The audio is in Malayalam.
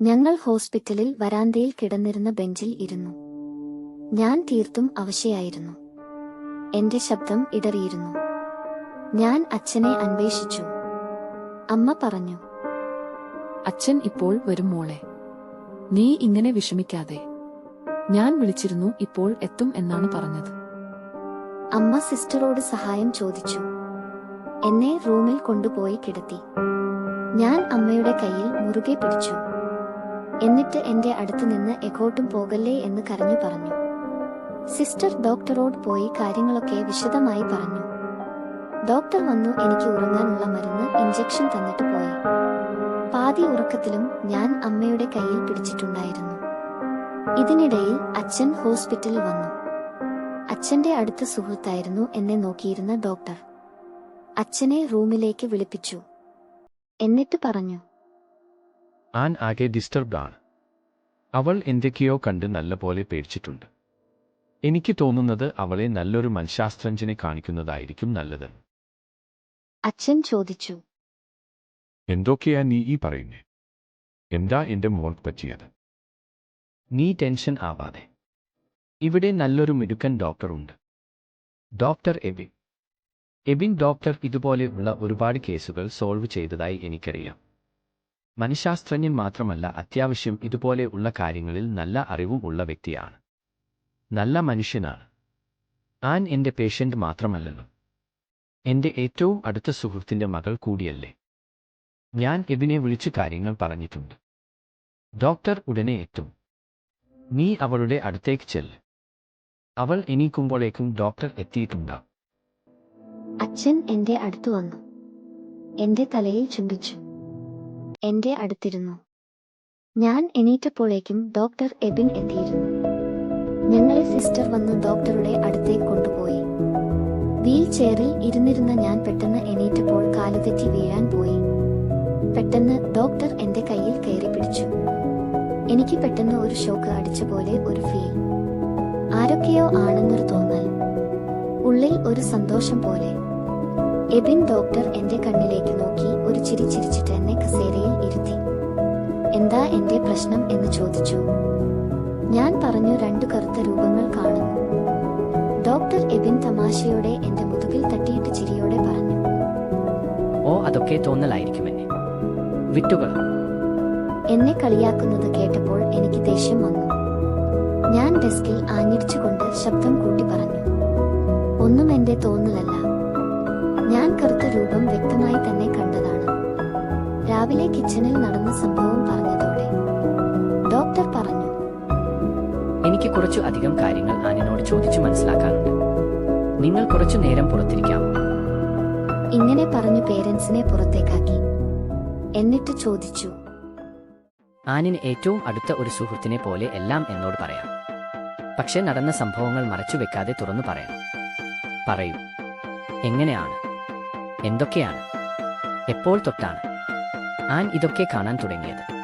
ഞങ്ങൾ ഹോസ്പിറ്റലിൽ വരാന്തയിൽ കിടന്നിരുന്ന ബെഞ്ചിൽ ഇരുന്നു. ഞാൻ തീർത്തും അവശയായിരുന്നു. എന്റെ ശബ്ദം ഇടറിയിരുന്നു. ഞാൻ അച്ഛനെ അന്വേഷിച്ചു. അമ്മ പറഞ്ഞു അച്ഛൻ ഇപ്പോൾ വരും മോളെ. നീ ഇങ്ങനെ വിഷമിക്കാതെ. ഞാൻ വിളിച്ചിരുന്നു ഇപ്പോൾ എത്തും എന്നാണ് പറഞ്ഞത്. അമ്മ സിസ്റ്ററോട് സഹായം ചോദിച്ചു. എന്നെ റൂമിൽ കൊണ്ടുപോയി കിടത്തി. ഞാൻ അമ്മയുടെ കയ്യിൽ മുറുകെ പിടിച്ചു. എന്നിട്ട് എന്റെ അടുത്ത് നിന്ന് എങ്ങോട്ടും പോകല്ലേ എന്ന് കരഞ്ഞു പറഞ്ഞു. സിസ്റ്റർ ഡോക്ടറോട് പോയി കാര്യങ്ങളൊക്കെ വിശദമായി പറഞ്ഞു. ഡോക്ടർ വന്നു എനിക്ക് ഉറങ്ങാനുള്ള മരുന്ന് ഇഞ്ചക്ഷൻ തന്നിട്ട് പോയി. പാതി ഉറക്കത്തിലും ഞാൻ അമ്മയുടെ കയ്യിൽ പിടിച്ചിട്ടുണ്ടായിരുന്നു. ഇതിനിടയിൽ അച്ഛൻ ഹോസ്പിറ്റലിൽ വന്നു. അച്ഛന്റെ അടുത്ത സുഹൃത്തായിരുന്നു എന്നെ നോക്കിയിരുന്ന ഡോക്ടർ. അച്ഛനെ റൂമിലേക്ക് വിളിപ്പിച്ചു. എന്നിട്ട് പറഞ്ഞു ആൻ ആകെ ഡിസ്റ്റർബ്ഡ് ആണ്. അവൾ എന്തൊക്കെയോ കണ്ട് നല്ലപോലെ പേടിച്ചിട്ടുണ്ട്. എനിക്ക് തോന്നുന്നത് അവളെ നല്ലൊരു മനഃശാസ്ത്രജ്ഞനെ കാണിക്കുന്നതായിരിക്കും നല്ലത്. അച്ഛൻ ചോദിച്ചു. എന്തൊക്കെയാ നീ ഈ പറയുന്നേ? എന്താ എന്റെ മോൾ പറ്റിയത്? നീ ടെൻഷൻ ആവാതെ. ഇവിടെ നല്ലൊരു മിടുക്കൻ ഡോക്ടറുണ്ട് ഡോക്ടർ എബിൻ. എബിൻ ഡോക്ടർ ഇതുപോലെയുള്ള ഒരുപാട് കേസുകൾ സോൾവ് ചെയ്തതായി എനിക്കറിയാം. മനഃശാസ്ത്രജ്ഞൻ മാത്രമല്ല അത്യാവശ്യം ഇതുപോലെ ഉള്ള കാര്യങ്ങളിൽ നല്ല അറിവും ഉള്ള വ്യക്തിയാണ്. നല്ല മനുഷ്യനാണ്. ആൻ എന്റെ പേഷ്യന്റ് മാത്രമല്ലല്ലോ. എന്റെ ഏറ്റവും അടുത്ത സുഹൃത്തിന്റെ മകൾ കൂടിയല്ലേ. ഞാൻ എബിനെ വിളിച്ചു കാര്യങ്ങൾ പറഞ്ഞിട്ടുണ്ട്. ഡോക്ടർ ഉടനെ എത്തും. നീ അവളുടെ അടുത്തേക്ക് ചെല്ല്. അവൾ എണീക്കുമ്പോഴേക്കും ഡോക്ടർ എത്തിയിട്ടുണ്ടാവും അച്ഛൻ എന്റെ അടുത്ത് വന്നു. എന്റെ തലയിൽ ചുംബിച്ചു. എന്റെ അടുത്തിരുന്നു. ഞാൻ എണീറ്റപ്പോഴേക്കും ഡോക്ടർ എബിൻ എത്തിയിരുന്നു. ഞങ്ങളെ സിസ്റ്റർ വന്ന് ഡോക്ടറുടെ അടുത്തേക്ക് കൊണ്ടുപോയി. വീൽ ചെയറിൽ ഇരുന്നിരുന്ന ഞാൻ പെട്ടെന്ന് എണീറ്റപ്പോൾ കാലുതെറ്റി വീഴാൻ പോയി. പെട്ടെന്ന് ഡോക്ടർ എന്റെ കയ്യിൽ കയറി പിടിച്ചു. എനിക്ക് പെട്ടെന്ന് ഒരു ഷോക്ക് അടിച്ച പോലെ ഒരു ഫീൽ. ആരൊക്കെയോ ആണെന്നൊരു തോന്നൽ. ഉള്ളിൽ ഒരു സന്തോഷം പോലെ. എബിൻ ഡോക്ടർ എന്റെ കണ്ണിലേക്ക് നോക്കി ഒരു ചിരി ചിരിച്ചിട്ട് എന്റെ പ്രശ്നം എന്ന് ചോദിച്ചു. ഞാൻ പറഞ്ഞു രണ്ടു കറുത്ത രൂപങ്ങൾ കാണുന്നു ഡോക്ടർ എബിൻ തമാശയോടെ എന്റെ മുതുകിൽ തട്ടിയിട്ട് ചിരിയോടെ പറഞ്ഞു. ഓ അതൊക്കെ തോന്നലായിരിക്കുമെന്നെ വിട്ടുകൾ എന്നെ കളിയാക്കുന്നത് കേട്ടപ്പോൾ എനിക്ക് ദേഷ്യം വന്നു. ഞാൻ ഡെസ്കിൽ ആഞ്ഞിടിച്ചുകൊണ്ട് ശബ്ദം കൂട്ടി പറഞ്ഞു. ഒന്നും എന്റെ തോന്നലല്ല. ഞാൻ കറുത്ത രൂപം വ്യക്തമായി തന്നെ കണ്ടതാണ്. രാവിലെ കിച്ചണിൽ നടന്ന സംഭവം പറഞ്ഞതോടെ കുറച്ചു അധികം കാര്യങ്ങൾ ആനിനോട് ചോദിച്ചു മനസ്സിലാക്കാറുണ്ട്. നിങ്ങൾ കുറച്ചു നേരം പുറത്തിരിക്കാമോ ഇങ്ങനെ പറഞ്ഞു പേരൻസിനെ പുറത്തേക്കാക്കി. എന്നിട്ട് ചോദിച്ചു. ആനിന് ഏറ്റവും അടുത്ത ഒരു സുഹൃത്തിനെ പോലെ എല്ലാം എന്നോട് പറയാം. പക്ഷെ നടന്ന സംഭവങ്ങൾ മറച്ചു വെക്കാതെ തുറന്നു പറയണം പറയൂ. എങ്ങനെയാണ്? എന്തൊക്കെയാണ്? എപ്പോൾ തൊട്ടാണ്? ആൻ ഇതൊക്കെ കാണാൻ തുടങ്ങിയത്.